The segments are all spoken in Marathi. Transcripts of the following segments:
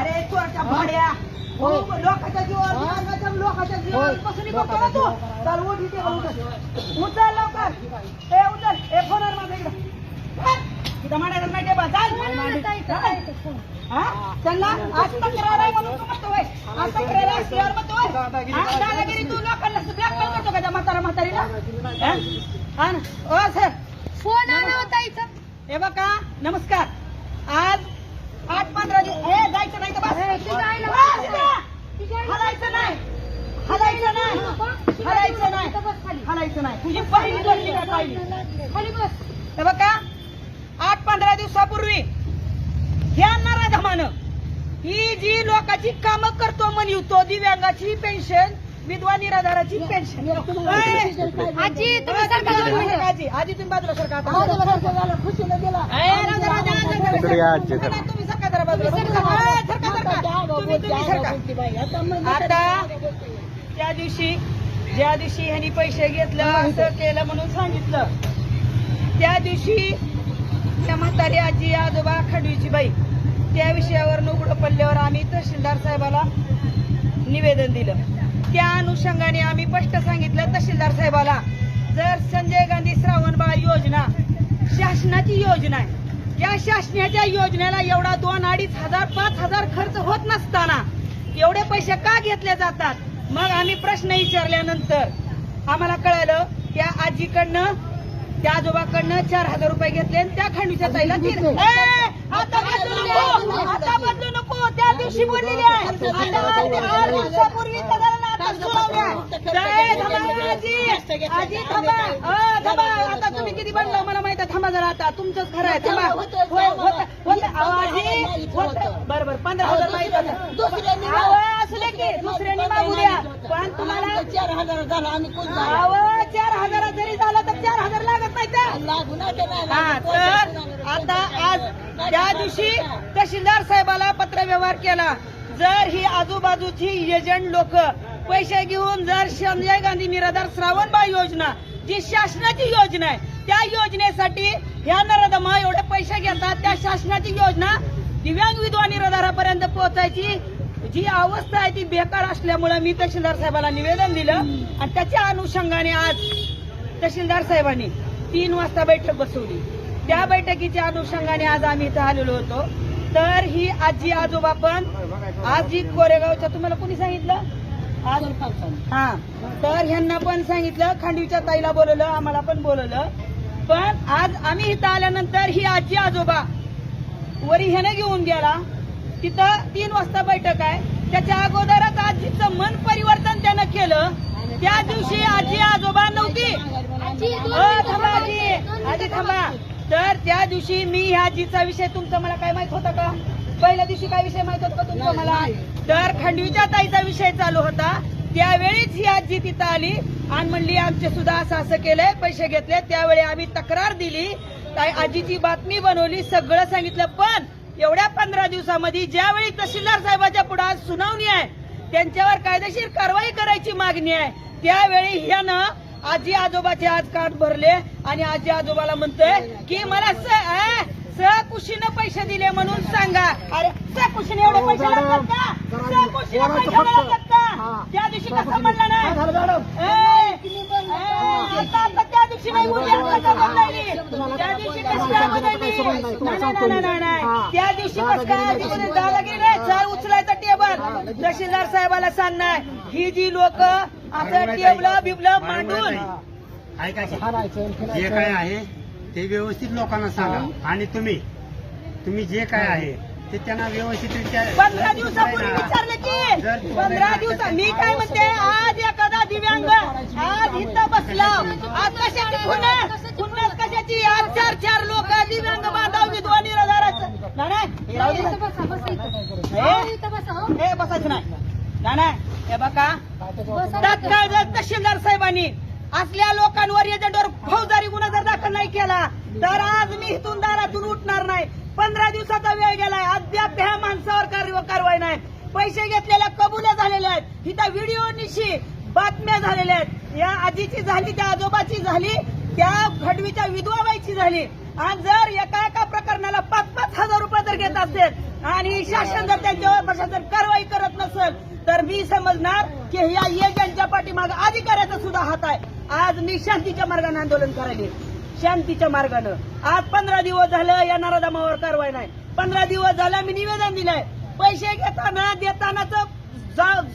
अरे चोरच्या भाड्या. हो लोकांच्या जीवावर लोकांच्या जीवावर बसून बघतो ना तू. चल उठ इथे. उचल लवकर. ए उचल ए फोनवर माझा इकडं. तिथं मांडायला नाही टेबल. चाल. हा? चल. ना आज तक्रार आहे म्हणून तू म्हणतो होय. आज तक्रार आहे असल्यावर म्हणतो होय. दादागिरी तू लोकांना ब्लॅकमेल करतो का त्या म्हातारा म्हातारीला? हा? हा ना? ओ सर फोन आला होता इथं. हे बघा नमस्कार आज आठ पंधरा दिवस हे जायचं नाही तर बस जायला बस इथं. हलायचं नाही हलायचं नाही हलायचं नाही हलायचं नाही तुझी पहिली गोष्टी काय पाहिली खाली बस बघा आठ पंधरा दिवसापूर्वी ह्या नराधमानं ही जी लोकांची कामं करतो म्हणतो दिव्यांगाची पेन्शन विधवा निराधाराची पेन्शन आजी. आजी आजी तुम्ही बाजूला सरका ए, राजा, राजा, राजा, इकडे या आजी, सरका. तुम्ही सरका जरा बाजूला. सरका. ए, सरका, सरका. तुम्ही- तुम्ही सरका. आता त्या दिवशी ज्या दिवशी ह्यांनी पैसे घेतलं असं केलं म्हणून सांगितलं. त्या दिवशी त्या म्हातारी आजी आजोबा खडवीची बाई त्या विषयावर उघडं पडल्यावर आम्ही तहसीलदार साहेबाला निवेदन दिलं. त्या अनुषंगाने आम्ही स्पष्ट सांगितलं तहसीलदार साहेबाला जर संजय गांधी श्रावणबाळ योजना शासनाची योजना आहे या शासनाच्या योजनेला एवढा दोन अडीच हजार पाच हजार खर्च होत नसताना एवढे पैसे का घेतले जातात? मग आम्ही प्रश्न विचारल्यानंतर आम्हाला कळालं त्या आजीकडनं त्या आजोबाकडनं चार हजार रुपये घेतले आणि त्या खंडीच्या ताईला तीन ए, आता बदलू नको आता बदलू नको त्या दिवशी बोललेली आहे. आता आठ- आठ दिवसापूर्वी तक्रार आता सुनावली आहे. ए, थांबा, आजी आजी थांबा. अ, थांबा आता तुम्ही किती बनलं मला माहीत आहे. थांबा जरा आता तुमचंच खरं आहे थांबा. होय, होतं, होतं. अहो, आजी होतं. बरं बरं पंधरा हजार असले की दुसऱ्यांनी मागू द्या. पण तुम्हाला चार हजार झाला आम्ही कोण अहो चार हजार जरी झालं तर चार हजार लागत नाही तर लागून हा तर आता आज त्या दिवशी तहसीलदार साहेबाला पत्र व्यवहार केला. जर ही आजूबाजूची एजंट लोक पैसे घेऊन जर संजय गांधी निराधार श्रावणबाळ योजना जी शासनाची योजना आहे त्या योजनेसाठी ह्या नरदमा एवढे पैसे घेतात त्या शासनाची योजना दिव्यांग विधवा निराधारापर्यंत पोहोचायची. जी अवस्था आहे ती बेकार असल्यामुळे मी तहसीलदार साहेबाला निवेदन दिलं. आणि त्याच्या अनुषंगाने आज तहसीलदार साहेबांनी तीन वाजता बैठक बसवली. त्या बैठकीच्या अनुषंगाने आज आम्ही इथं आलेलो होतो. तर ही आजी आजोबा पण आजी कोरेगावच्या तुम्हाला कोणी सांगितलं? आज हा. तर ह्यांना पण सांगितलं खांडवीच्या ताईला बोलवलं आम्हाला पण बोलवलं. पण आज आम्ही इथं आल्यानंतर ही आजी आजोबा वरी ह्याने घेऊन गेला. तिथं तीन वाजता बैठक आहे. त्याच्या अगोदरच आजीचं मन परिवर्तन त्यानं केलं. त्या दिवशी आजी आजोबा नव्हती. थांबा. आजी. आजी थांबा. तर त्या दिवशी मी ह्या आजीचा विषय तुमचा मला काय माहीत होता का? पहिल्या दिवशी काय विषय माहीत होता का तुमचा मला? तर खंडवीच्या ताईचा विषय चालू होता. त्यावेळीच ही आजी तिथं आली. आणि म्हणली आमचे सुद्धा असं असं केलंय. पैसे घेतले. त्यावेळी आम्ही तक्रार दिली. ताई आजीची बातमी बनवली. सगळं सांगितलं. पण एवढ्या पंधरा दिवसामध्ये ज्यावेळी तहसीलदार साहेबाच्या पुढे आज सुनावणी आहे त्यांच्यावर कायदेशीर कारवाई करायची मागणी आहे त्यावेळी ह्यानं आजी आजोबाचे आज कान भरले आणि आजी आजोबाला म्हणतोय की मला सहकुशीनं पैसे दिले म्हणून सांगा. अरे सहकुशीने एवढे पैसे लागतात का? सहकुशीने पैसे लागतात का? त्या दिवशी कसं म्हणलं नाही? त्या दिवशी नाही उद्या कसं बोलायली त्या दिवशी कसं काय बोलायली नाही, नाही, नाही, नाही, नाही. त्या दिवशी कसं काय दादागिरी नाही चाल उचलायचं टेबल. तहसीलदार साहेबाला सांगणार ही जी लोक असं टेबलं बिबलं मांडून. ऐका जे काय आहे ते व्यवस्थित लोकांना सांगा. आणि तुम्ही तुम्ही जे काय आहे ते त्यांना व्यवस्थितरित्या पंधरा दिवसापूर्वी विचारलं की. पंधरा दिवसा मी काय म्हणते आज एखादा दिव्यांग. आज इथं बसला आज कशाची पुन्हा पुन्हा कशाची आज चार चार लोक दिव्यांग बांधव विधवा हे? बसायचं नाही. नाही, हे बघा. बसा. तात्काळ जर तहसीलदार साहेबांनी असल्या लोकांवर एजंटवर फौजदारी गुन्हा जर दाखल नाही केला तर आज मी इथून दारातून उठणार नाही. पंधरा दिवसाचा वेळ गेलाय. अद्याप ह्या माणसावर कारवाई नाही. पैसे घेतलेल्या कबुल्या झालेल्या आहेत. इथं व्हिडिओ निशी बातम्या झालेल्या आहेत. या आजीची झाली त्या आजोबाची झाली त्या खडवीच्या विधवाबाईची झाली. आणि जर एका एका प्रकरणाला पाच पाच हजार रुपये जर घेत असेल आणि शासन जर त्यांच्यावर प्रशासन कारवाई करत नसेल तर मी समजणार की या एजंटच्या पाठीमाग अधिकाऱ्याचा सुद्धा हात आहे. आज मी शांतीच्या मार्गाने आंदोलन करायले. शांतीच्या मार्गानं. आज पंधरा दिवस झालं या नराधमावर कारवाई नाही. पंधरा दिवस झालं मी निवेदन दिलंय. पैसे घेताना देतानाच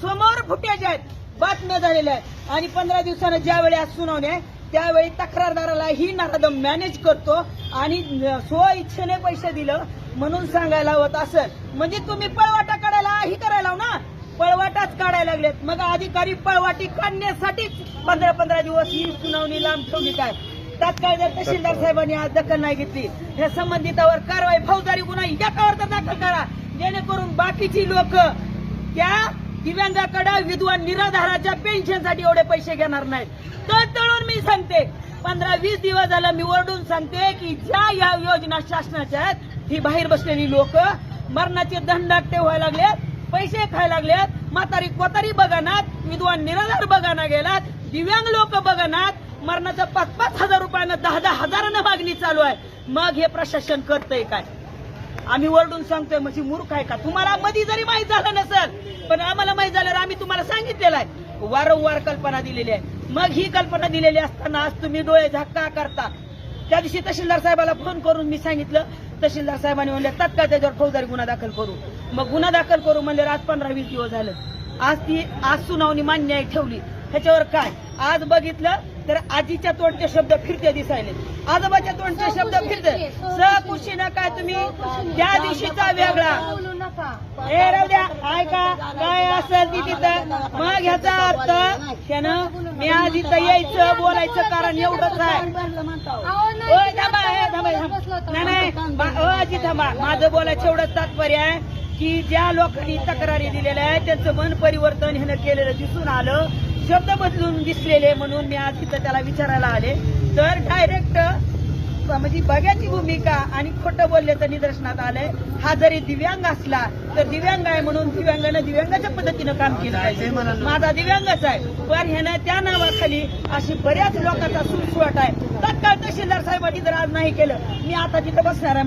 समोर फुटेज आहेत. बातम्या झालेल्या आहेत. आणि पंधरा दिवसानं ज्यावेळी आज सुनावणी आहे त्यावेळी तक्रारदाराला ही नराधम मॅनेज करतो आणि स्व इच्छेने पैसे दिलं म्हणून सांगायला होत असेल म्हणजे तुम्ही पळवाटा काढायला ही करायला ना? पळवाटाच काढायला लागलेत. मग अधिकारी पळवाटी काढण्यासाठीच पंधरा पंधरा दिवस ही सुनावणी लांब ठेवली काय तात्काळ जर तहसीलदार साहेबांनी आज दखल नाही घेतली या संबंधितावर कारवाई फौजदारी गुन्हा याच्यावर तर दाखल करा. जेणेकरून बाकीची लोक त्या दिव्यांगाकडे विधवा निराधाराच्या पेन्शनसाठी एवढे पैसे घेणार नाहीत. तर तळून मी सांगते पंधरा वीस दिवस झाला मी ओरडून सांगते की ज्या या योजना शासनाच्या आहेत ही बाहेर बसलेली लोक मरणाचे दंडाकटे व्हायला लागलेत पैसे खायला लागलेत म्हातारी कोतारी बघानात विधवा निराधार बघाना गेलात दिव्यांग लोक बघानात मरणाचं पाच पाच हजार रुपयानं दहा दहा हजारानं मागणी चालू आहे. मग हे प्रशासन करतंय काय? आम्ही ओरडून सांगतोय म्हणजे मूर्ख आहे का? तुम्हाला मधी जरी माहीत झालं नसेल पण आम्हाला माहीत झाल्यावर आम्ही तुम्हाला सांगितलेलं आहे. वारंवार कल्पना दिलेली आहे. मग ही कल्पना दिलेली असताना आज तुम्ही डोळे झाका करता. त्या दिवशी तहसीलदार साहेबाला फोन करून मी सांगितलं तहसीलदार साहेबांनी म्हणले तत्काळ त्याच्यावर फौजदारी गुन्हा दाखल करू. मग गुन्हा दाखल करू म्हणजे आज पंधरा वीस दिवस झालं. आज ती आज सुनावणी मान्य आहे ठेवली. ह्याच्यावर काय? आज बघितलं तर आजीच्या तोंडचे शब्द फिरते दिसायले. आजोबाच्या तोंडचे शब्द फिरते. सकुशीनं काय तुम्ही. त्या दिवशीचा वेगळा. नका. हे राहू द्या. ऐका काय असेल ती तिथं? मग ह्याचा अर्थ त्यानं मी आज इथं यायचं बोलायचं कारण एवढंच आहे. थांबा, हे. नाही थांबा. माझं बोलायचं एवढंच तात्पर्य आहे की ज्या लोकांनी तक्रारी दिलेल्या आहेत त्यांचं मन परिवर्तन ह्यानं केलेलं दिसून आलं. शब्द बदलून दिसलेले म्हणून मी आज इथं त्याला विचारायला आले. तर डायरेक्ट म्हणजे बघ्याची भूमिका आणि खोटं बोलल्याचं निदर्शनात आलंय. हा जरी दिव्यांग असला तर दिव्यांग आहे म्हणून दिव्यांगानं दिव्यांगाच्या पद्धतीनं काम केलं पाहिजे. माझा दिव्यांगच आहे. पण ह्यानं त्या नावाखाली अशी बऱ्याच लोकांचा सुळसुळाट आहे. तत्काळ तहसीलदार साहेबांनी जर आज नाही केलं मी आता तिथं बसणार आहे.